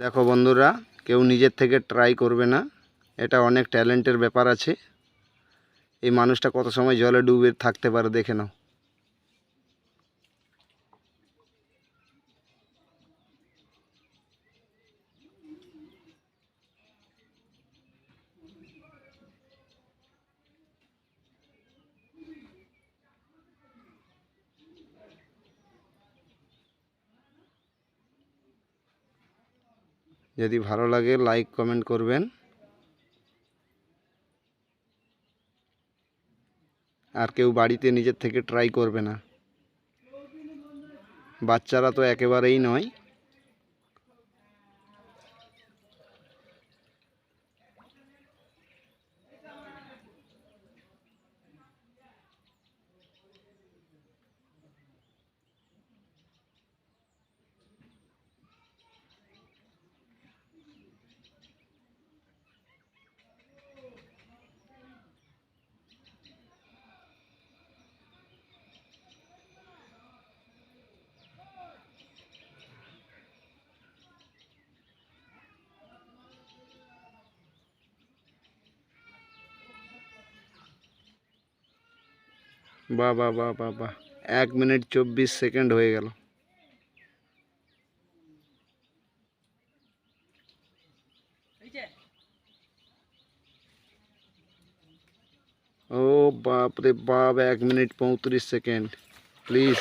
দেখো বন্ধুরা, কেউ নিজের থেকে ট্রাই করবে না। এটা অনেক ট্যালেন্টের ব্যাপার আছে। এই মানুষটা কত সময় জলে ডুবে থাকতে পারে দেখে নাও। যদি ভালো লাগে লাইক কমেন্ট করবেন। আর কেউ বাড়িতে নিজের থেকে ট্রাই করবে না। বাচ্চারা তো একেবারেই নয়। বাহ বা বা বা বা এক মিনিট চব্বিশ সেকেন্ড হয়ে গেল। ও বাপ রে বাপ, এক মিনিট পঁয়ত্রিশ সেকেন্ড। প্লিজ।